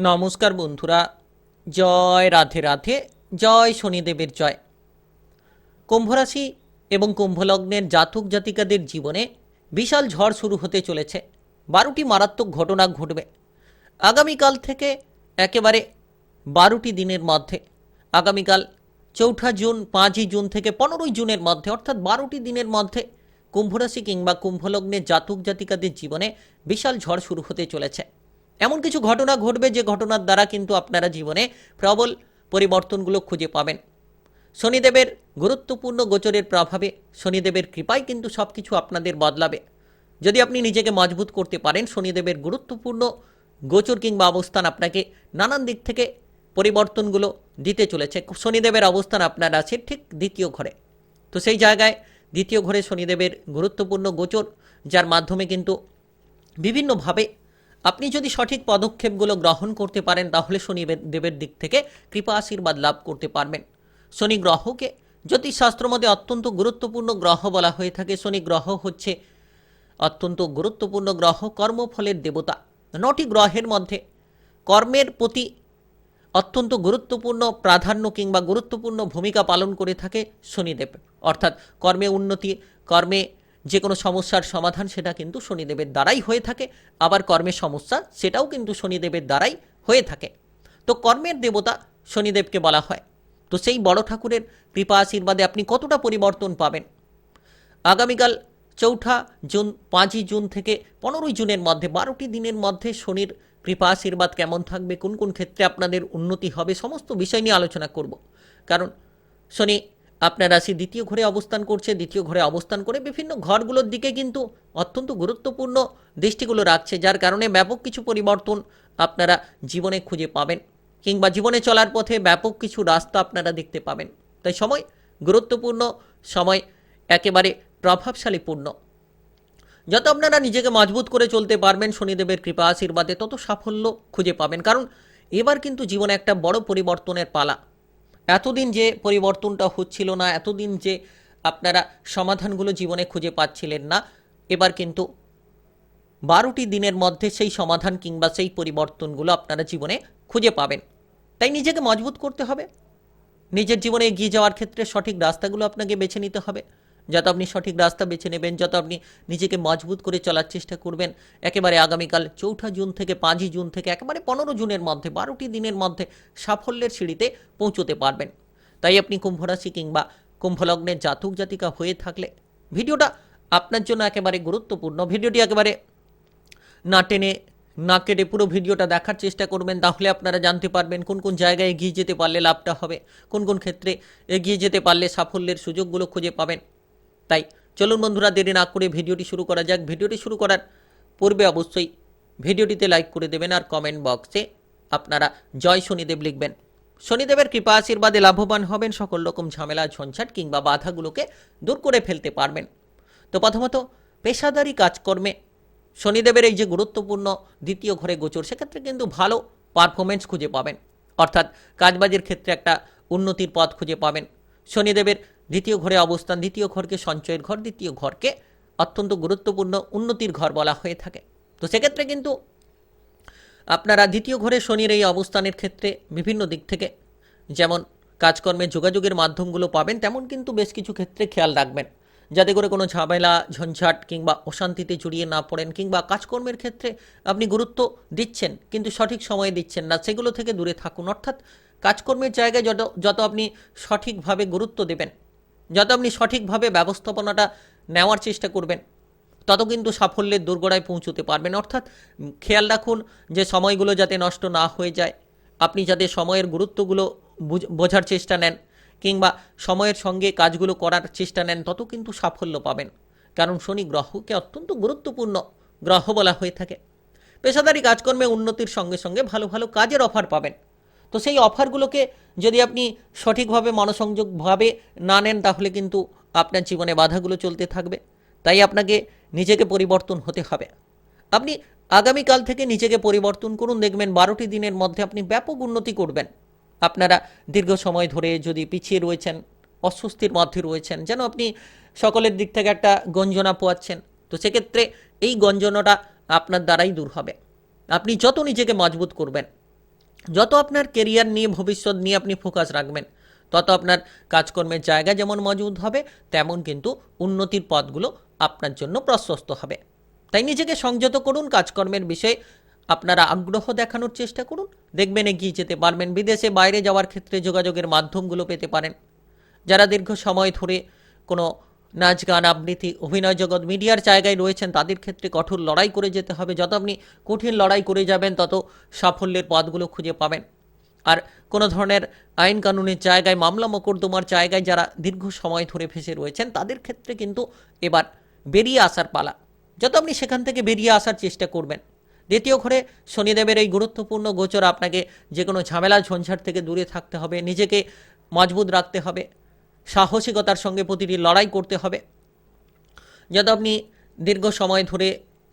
নমস্কার বন্ধুরা, জয় রাধে রাধে, জয় শনিদেবের জয়। কুম্ভরাশি এবং কুম্ভলগ্নের জাতক জাতিকাদের জীবনে বিশাল ঝড় শুরু হতে চলেছে। বারোটি মারাত্মক ঘটনা ঘটবে। আগামীকাল থেকে একেবারে বারোটি দিনের মধ্যে, আগামীকাল চৌঠা জুন, পাঁচই জুন থেকে পনেরোই জুনের মধ্যে, অর্থাৎ বারোটি দিনের মধ্যে কুম্ভরাশি কিংবা কুম্ভলগ্নের জাতক জাতিকাদের জীবনে বিশাল ঝড় শুরু হতে চলেছে। এমন কিছু ঘটনা ঘটবে যে ঘটনার দ্বারা কিন্তু আপনারা জীবনে প্রবল পরিবর্তনগুলো খুঁজে পাবেন। শনিদেবের গুরুত্বপূর্ণ গোচরের প্রভাবে শনিদেবের কৃপায় কিন্তু সব কিছু আপনাদের বদলাবে। যদি আপনি নিজেকে মজবুত করতে পারেন, শনিদেবের গুরুত্বপূর্ণ গোচর কিংবা অবস্থান আপনাকে নানান দিক থেকে পরিবর্তনগুলো দিতে চলেছে। শনিদেবের অবস্থান আপনার আছে ঠিক দ্বিতীয় ঘরে। তো সেই জায়গায় দ্বিতীয় ঘরে শনিদেবের গুরুত্বপূর্ণ গোচর, যার মাধ্যমে কিন্তু বিভিন্নভাবে আপনি যদি সঠিক পদক্ষেপগুলো গ্রহণ করতে পারেন, তাহলে শনি দেবের দিক থেকে কৃপা আশীর্বাদ লাভ করতে পারবেন। শনি গ্রহকে, জ্যোতিষশাস্ত্র মতে অত্যন্ত গুরুত্বপূর্ণ গ্রহ বলা হয়ে থাকে। শনি গ্রহ হচ্ছে অত্যন্ত গুরুত্বপূর্ণ গ্রহ, কর্মফলের দেবতা। নটি গ্রহের মধ্যে কর্মের প্রতি অত্যন্ত গুরুত্বপূর্ণ প্রাধান্য কিংবা গুরুত্বপূর্ণ ভূমিকা পালন করে থাকে শনিদেব। অর্থাৎ কর্মে উন্নতি, কর্মে যে কোনো সমস্যার সমাধান সেটা কিন্তু শনিদেবের দ্বারাই হয়ে থাকে, আবার কর্মের সমস্যা সেটাও কিন্তু শনিদেবের দ্বারাই হয়ে থাকে। তো কর্মের দেবতা শনিদেবকে বলা হয়। তো সেই বড় ঠাকুরের কৃপা আশীর্বাদে আপনি কতটা পরিবর্তন পাবেন? আগামীকাল চৌঠা জুন, পাঁচই জুন থেকে পনেরোই জুনের মধ্যে, বারোটি দিনের মধ্যে শনির কৃপা আশীর্বাদ কেমন থাকবে, কোন কোন ক্ষেত্রে আপনাদের উন্নতি হবে, সমস্ত বিষয় নিয়ে আলোচনা করব। কারণ শনি আপনার রাশি দ্বিতীয় ঘরে অবস্থান করছে, দ্বিতীয় ঘরে অবস্থান করে বিভিন্ন ঘরগুলোর দিকে কিন্তু অত্যন্ত গুরুত্বপূর্ণ দৃষ্টিগুলো রাখছে, যার কারণে ব্যাপক কিছু পরিবর্তন আপনারা জীবনে খুঁজে পাবেন কিংবা জীবনে চলার পথে ব্যাপক কিছু রাস্তা আপনারা দেখতে পাবেন। তাই সময় গুরুত্বপূর্ণ, সময় একেবারে প্রভাবশালীপূর্ণ। যত আপনারা নিজেকে মজবুত করে চলতে পারবেন, শনিদেবের কৃপা আশীর্বাদে তত সাফল্য খুঁজে পাবেন। কারণ এবার কিন্তু জীবনে একটা বড় পরিবর্তনের পালা। এতদিন যে পরিবর্তনটা হচ্ছিল না, এতদিন যে আপনারা সমাধানগুলো জীবনে খুঁজে পাচ্ছিলেন না, এবার কিন্তু বারোটি দিনের মধ্যে সেই সমাধান কিংবা সেই পরিবর্তনগুলো আপনারা জীবনে খুঁজে পাবেন। তাই নিজেকে মজবুত করতে হবে। নিজের জীবনে এগিয়ে যাওয়ার ক্ষেত্রে সঠিক রাস্তাগুলো আপনাকে বেছে নিতে হবে। যত আপনি সঠিক রাস্তা বেছে নেবেন, যত আপনি নিজেকে মজবুত করে চলার চেষ্টা করবেন, একেবারে আগামীকাল চৌঠা জুন থেকে পাঁচই জুন থেকে একেবারে পনেরো জুনের মধ্যে, বারোটি দিনের মধ্যে সাফল্যের সিঁড়িতে পৌঁছতে পারবেন। তাই আপনি কুম্ভরাশি কিংবা কুম্ভলগ্নের জাতক জাতিকা হয়ে থাকলে ভিডিওটা আপনার জন্য একেবারে গুরুত্বপূর্ণ। ভিডিওটি একেবারে না টেনে, না কেটে পুরো ভিডিওটা দেখার চেষ্টা করবেন, তাহলে আপনারা জানতে পারবেন কোন কোন জায়গায় এগিয়ে যেতে পারলে লাভটা হবে, কোন কোন ক্ষেত্রে এগিয়ে যেতে পারলে সাফল্যের সুযোগগুলো খুঁজে পাবেন। তাই চলুন বন্ধুরা, দেরি না করে ভিডিওটি শুরু করা যাক। ভিডিওটি শুরু করার পূর্বে অবশ্যই ভিডিওটিতে লাইক করে দেবেন আর কমেন্ট বক্সে আপনারা জয় শনিদেব লিখবেন। শনিদেবের কৃপা আশীর্বাদে লাভবান হবেন, সকল রকম ঝামেলা, ঝঞ্ঝাট কিংবা বাধাগুলোকে দূর করে ফেলতে পারবেন। তো প্রথমত, পেশাদারি কাজকর্মে শনিদেবের এই যে গুরুত্বপূর্ণ দ্বিতীয় ঘরে গোচর, সেক্ষেত্রে কিন্তু ভালো পারফরমেন্স খুঁজে পাবেন। অর্থাৎ কাজবাজের ক্ষেত্রে একটা উন্নতির পথ খুঁজে পাবেন। শনিদেবের দ্বিতীয় ঘরে অবস্থান, দ্বিতীয় ঘরকে সঞ্চয়ের ঘর, দ্বিতীয় ঘরকে অত্যন্ত গুরুত্বপূর্ণ উন্নতির ঘর বলা হয়ে থাকে। তো সেক্ষেত্রে কিন্তু আপনারা দ্বিতীয় ঘরে শনির এই অবস্থানের ক্ষেত্রে বিভিন্ন দিক থেকে যেমন কাজকর্মে যোগাযোগের মাধ্যমগুলো পাবেন, তেমন কিন্তু বেশ কিছু ক্ষেত্রে খেয়াল রাখবেন। যাতে করে কোনো ঝামেলা, ঝঞ্ঝাট কিংবা অশান্তিতে জড়িয়ে না পড়েন কিংবা কাজকর্মের ক্ষেত্রে আপনি গুরুত্ব দিচ্ছেন কিন্তু সঠিক সময়ে দিচ্ছেন না, সেগুলো থেকে দূরে থাকুন। অর্থাৎ কাজকর্মের জায়গায় যত যত আপনি সঠিকভাবে গুরুত্ব দেবেন যত আপনি সঠিকভাবে ব্যবস্থাপনাটা নেওয়ার চেষ্টা করবেন, তত কিন্তু সাফল্যের দোরগোড়ায় পৌঁছতে পারবেন। অর্থাৎ খেয়াল রাখুন যে সময়গুলো যাতে নষ্ট না হয়ে যায়, আপনি যাতে সময়ের গুরুত্বগুলো বুঝ- বোঝার চেষ্টা নেন কিংবা সময়ের সঙ্গে কাজগুলো করার চেষ্টা নেন, তত কিন্তু সাফল্য পাবেন। কারণ শনি গ্রহকে অত্যন্ত গুরুত্বপূর্ণ গ্রহ বলা হয়ে থাকে। পেশাদারি কাজকর্মে উন্নতির সঙ্গে সঙ্গে ভালো ভালো কাজের অফার পাবেন। তো সেই অফারগুলোকে যদি আপনি সঠিকভাবে মনোসংযোগভাবে না নেন, তাহলে কিন্তু আপনার জীবনে বাধাগুলো চলতে থাকবে। তাই আপনাকে নিজেকে পরিবর্তন হতে হবে। আপনি আগামীকাল থেকে নিজেকে পরিবর্তন করুন। দেখবেন বারোটি দিনের মধ্যে আপনি ব্যাপক উন্নতি করবেন। আপনারা দীর্ঘ সময় ধরে যদি পিছিয়ে রয়েছেন, অস্বস্তির মধ্যে রয়েছেন, যেন আপনি সকলের দিক থেকে একটা গঞ্জনা পোয়াচ্ছেন, তো সেক্ষেত্রে এই গঞ্জনাটা আপনার দ্বারাই দূর হবে। আপনি যত নিজেকে মজবুত করবেন যত আপনার কেরিয়ার নিয়ে, ভবিষ্যৎ নিয়ে আপনি ফোকাস রাখবেন, তত আপনার কাজকর্মের জায়গা যেমন মজবুত হবে, তেমন কিন্তু উন্নতির পথগুলো আপনার জন্য প্রশস্ত হবে। তাই নিজেকে সংযত করুন, কাজকর্মের বিষয়ে আপনারা আগ্রহ দেখানোর চেষ্টা করুন। দেখবেন এগিয়ে যেতে পারবেন, বিদেশে বাইরে যাওয়ার ক্ষেত্রে যোগাযোগের মাধ্যমগুলো পেতে পারেন। যারা দীর্ঘ সময় ধরে কোনো নাচ, গান, আবৃত্তি, অভিনয় জগৎ, মিডিয়ার জায়গায় রয়েছেন, তাদের ক্ষেত্রে কঠোর লড়াই করে যেতে হবে। যত আপনি কঠিন লড়াই করে যাবেন, তত সাফল্যের পথগুলো খুঁজে পাবেন। আর কোনো ধরনের আইন কানুনের জায়গায়, মামলা মোকদ্দমার জায়গায় যারা দীর্ঘ সময় ধরে ফেসে রয়েছেন, তাদের ক্ষেত্রে কিন্তু এবার বেরিয়ে আসার পালা। যত আপনি সেখান থেকে বেরিয়ে আসার চেষ্টা করবেন। দ্বিতীয় ঘরে শনিদেবের এই গুরুত্বপূর্ণ গোচর, আপনাকে যে কোনো ঝামেলা, ঝঞ্ঝাট থেকে দূরে থাকতে হবে, নিজেকে মজবুত রাখতে হবে। সাহসিকতার সঙ্গে প্রতিটি লড়াই করতে হবে। যত আপনি দীর্ঘ সময় ধরে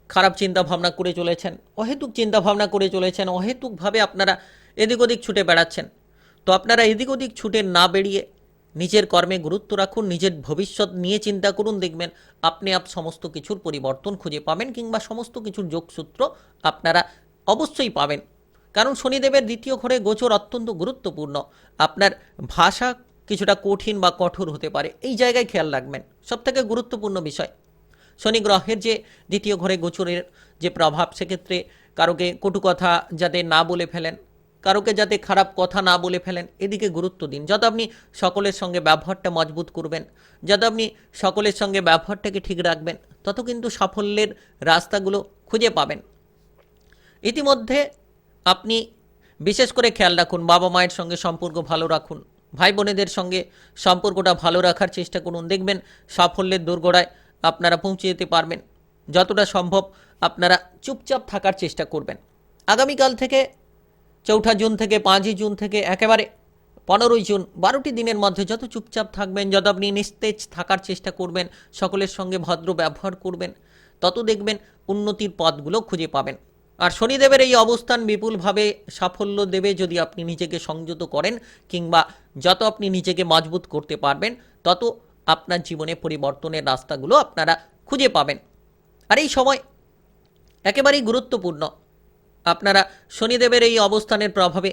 খারাপ চিন্তা ভাবনা করে চলেছেন, অহেতুক চিন্তা ভাবনা করে চলেছেন, অহেতুকভাবে আপনারা এদিক ওদিক ছুটে বেড়াচ্ছেন, তো আপনারা এদিক ওদিক ছুটে না বেরিয়ে নিজের কর্মে গুরুত্ব রাখুন, নিজের ভবিষ্যৎ নিয়ে চিন্তা করুন, দেখবেন আপনি আপ সমস্ত কিছুর পরিবর্তন খুঁজে পাবেন কিংবা সমস্ত কিছুর যোগসূত্র আপনারা অবশ্যই পাবেন। কারণ শনিদেবের দ্বিতীয় ঘরে গোচর অত্যন্ত গুরুত্বপূর্ণ। আপনার ভাষা কিছুটা কঠিন বা কঠোর হতে পারে। এই জায়গায় খেয়াল রাখবেন। সবথেকে গুরুত্বপূর্ণ বিষয়, শনি গ্রহের যে দ্বিতীয় ঘরে গোচরের যে প্রভাব, সেক্ষেত্রে কারোকে কটু কথা যাতে না বলে ফেলেন, কারোকে যাতে খারাপ কথা না বলে ফেলেন, এদিকে গুরুত্ব দিন। যত আপনি সকলের সঙ্গে ব্যবহারটা মজবুত করবেন, যত আপনি সকলের সঙ্গে ব্যবহারটাকে ঠিক রাখবেন, তত কিন্তু সাফল্যের রাস্তাগুলো খুঁজে পাবেন। ইতিমধ্যে আপনি বিশেষ করে খেয়াল রাখুন বাবা মায়ের সঙ্গে সম্পর্ক ভালো রাখুন ভাই বোনেদের সঙ্গে সম্পর্কটা ভালো রাখার চেষ্টা করুন। দেখবেন সাফল্যের দোরগোড়ায় আপনারা পৌঁছে যেতে পারবেন। যতটা সম্ভব আপনারা চুপচাপ থাকার চেষ্টা করবেন। আগামীকাল থেকে চৌঠা জুন থেকে পাঁচই জুন থেকে একেবারে পনেরোই জুন বারোটি দিনের মধ্যে যত চুপচাপ থাকবেন, যত আপনি নিস্তেজ থাকার চেষ্টা করবেন, সকলের সঙ্গে ভদ্র ব্যবহার করবেন, তত দেখবেন উন্নতির পথগুলো খুঁজে পাবেন। আর শনিদেবের এই অবস্থান বিপুলভাবে সাফল্য দেবে যদি আপনি নিজেকে সংযত করেন কিংবা যত আপনি নিজেকে মজবুত করতে পারবেন, তত আপনার জীবনে পরিবর্তনের রাস্তাগুলো আপনারা খুঁজে পাবেন। আর এই সময় একেবারেই গুরুত্বপূর্ণ। আপনারা শনিদেবের এই অবস্থানের প্রভাবে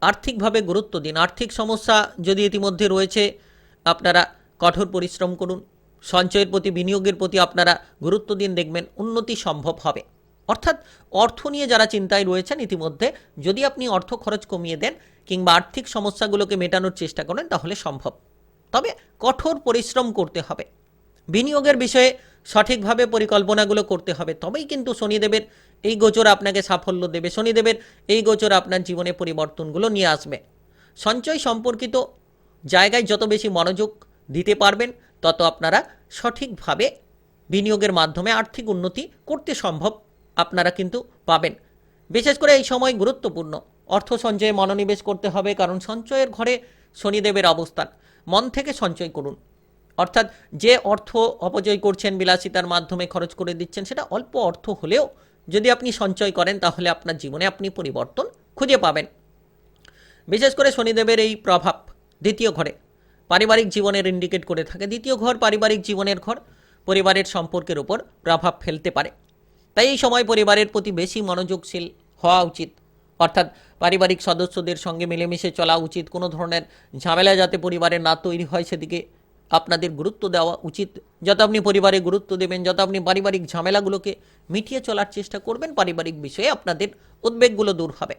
আর্থিকভাবে গুরুত্ব দিন। আর্থিক সমস্যা যদি ইতিমধ্যে রয়েছে, আপনারা কঠোর পরিশ্রম করুন। সঞ্চয়ের প্রতি, বিনিয়োগের প্রতি আপনারা গুরুত্ব দিন। দেখবেন উন্নতি সম্ভব হবে। অর্থাৎ অর্থ নিয়ে যারা চিন্তায় রয়েছেন ইতিমধ্যে, যদি আপনি অর্থ খরচ কমিয়ে দেন কিংবা আর্থিক সমস্যাগুলোকে মেটানোর চেষ্টা করেন, তাহলে সম্ভব। তবে কঠোর পরিশ্রম করতে হবে। বিনিয়োগের বিষয়ে সঠিকভাবে পরিকল্পনাগুলো করতে হবে। তবেই কিন্তু শনিদেবের এই গোচর আপনাকে সাফল্য দেবে। শনিদেবের এই গোচর আপনার জীবনে পরিবর্তনগুলো নিয়ে আসবে। সঞ্চয় সম্পর্কিত জায়গায় যত বেশি মনোযোগ দিতে পারবেন, তত আপনারা সঠিকভাবে বিনিয়োগের মাধ্যমে আর্থিক উন্নতি করতে সম্ভব। আপনারা কিন্তু পাবেন। বিশেষ করে এই সময় গুরুত্বপূর্ণ। অর্থ সঞ্চয়ে মনোনিবেশ করতে হবে, কারণ সঞ্চয়ের ঘরে শনিদেবের অবস্থান। মন থেকে সঞ্চয় করুন। অর্থাৎ যে অর্থ অপচয় করছেন বিলাসিতার মাধ্যমে খরচ করে দিচ্ছেন, সেটা অল্প অর্থ হলেও যদি আপনি সঞ্চয় করেন, তাহলে আপনার জীবনে আপনি পরিবর্তন খুঁজে পাবেন। বিশেষ করে শনিদেবের এই প্রভাব দ্বিতীয় ঘরে। পারিবারিক জীবনের ইন্ডিকেট করে থাকে। দ্বিতীয় ঘর পারিবারিক জীবনের ঘর। পরিবারের সম্পর্কের উপর প্রভাব ফেলতে পারে। তাই এই সময় পরিবারের প্রতি বেশি মনোযোগশীল হওয়া উচিত। অর্থাৎ পারিবারিক সদস্যদের সঙ্গে মিলেমিশে চলা উচিত। কোনো ধরনের ঝামেলা যাতে পরিবারে না তৈরি হয় সেদিকে আপনাদের গুরুত্ব দেওয়া উচিত। যত আপনি পরিবারে গুরুত্ব দেবেন, যত আপনি পারিবারিক ঝামেলাগুলোকে মিটিয়ে চলার চেষ্টা করবেন, পারিবারিক বিষয়ে আপনাদের উদ্বেগগুলো দূর হবে।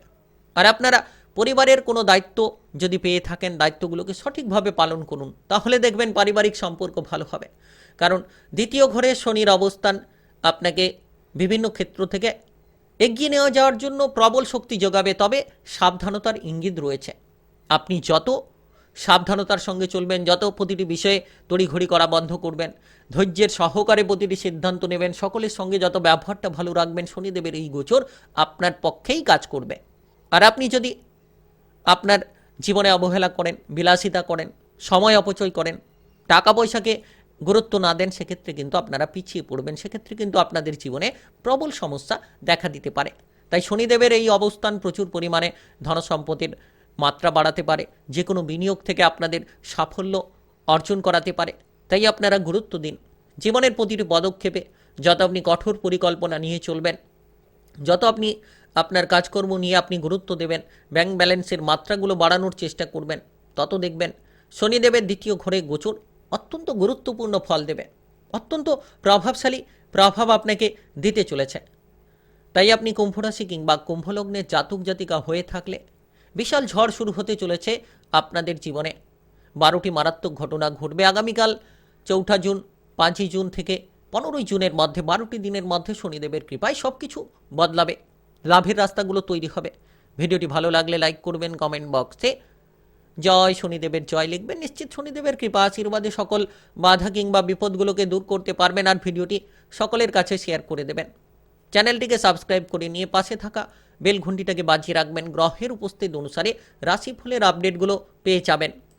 আর আপনারা পরিবারের কোনো দায়িত্ব যদি পেয়ে থাকেন, দায়িত্বগুলোকে সঠিকভাবে পালন করুন, তাহলে দেখবেন পারিবারিক সম্পর্ক ভালো হবে। কারণ দ্বিতীয় ঘরে শনির অবস্থান আপনাকে বিভিন্ন ক্ষেত্র থেকে এগিয়ে নেওয়া যাওয়ার জন্য প্রবল শক্তি যোগাবে, তবে সাবধানতার ইঙ্গিত রয়েছে। আপনি যত সাবধানতার সঙ্গে চলবেন, যত প্রতিটি বিষয়ে তড়িঘড়ি করা বন্ধ করবেন, ধৈর্যের সহকারে প্রতিটি সিদ্ধান্ত নেবেন, সকলের সঙ্গে যত ব্যবহারটা ভালো রাখবেন, শনিদেবের এই গোচর আপনার পক্ষেই কাজ করবে। আর আপনি যদি আপনার জীবনে অবহেলা করেন, বিলাসিতা করেন, সময় অপচয় করেন, টাকা পয়সাকে গুরুত্ব না দেন, সেক্ষেত্রে কিন্তু আপনারা পিছিয়ে পড়বেন, সেক্ষেত্রে কিন্তু আপনাদের জীবনে প্রবল সমস্যা দেখা দিতে পারে। তাই শনিদেবের এই অবস্থান প্রচুর পরিমাণে ধনসম্পত্তির মাত্রা বাড়াতে পারে যে কোনো বিনিয়োগ থেকে আপনাদের সাফল্য অর্জন করাতে পারে। তাই আপনারা গুরুত্ব দিন। জীবনের প্রতিটি পদক্ষেপে যত আপনি কঠোর পরিকল্পনা নিয়ে চলবেন, যত আপনি আপনার কাজকর্ম নিয়ে আপনি গুরুত্ব দেবেন, ব্যাংক ব্যালেন্সের মাত্রাগুলো বাড়ানোর চেষ্টা করবেন, তত দেখবেন শনিদেবের দ্বিতীয় ঘরে গোচর। অত্যন্ত গুরুত্বপূর্ণ ফল দেবে। অত্যন্ত প্রভাবশালী প্রভাব আপনাকে দিতে চলেছে। তাই আপনি কুম্ভরাশি কিংবা কুম্ভলগ্নের জাতক জাতিকা হয়ে থাকলে বিশাল ঝড় শুরু হতে চলেছে আপনাদের জীবনে। বারোটি মারাত্মক ঘটনা ঘটবে আগামীকাল, চৌঠা জুন, পাঁচই জুন থেকে পনেরোই জুনের মধ্যে, বারোটি দিনের মধ্যে শনিদেবের কৃপায় সব কিছু বদলাবে। লাভের রাস্তাগুলো তৈরি হবে। ভিডিওটি ভালো লাগলে লাইক করবেন, কমেন্ট বক্সে জয় শনিদেবের জয় লিখবেন, নিশ্চিত শনিদেবের কৃপা, আশীর্বাদে সকল বাধা কিংবা বিপদগুলোকে দূর করতে পারবেন আর ভিডিওটি সকলের কাছে শেয়ার করে দেবেন। চ্যানেলটিকে সাবস্ক্রাইব করে নিয়ে পাশে থাকা বেল ঘন্টিটাকে বাজিয়ে রাখবেন। গ্রহের উপস্থিত অনুসারে রাশিফলের আপডেটগুলো পেয়ে যাবেন।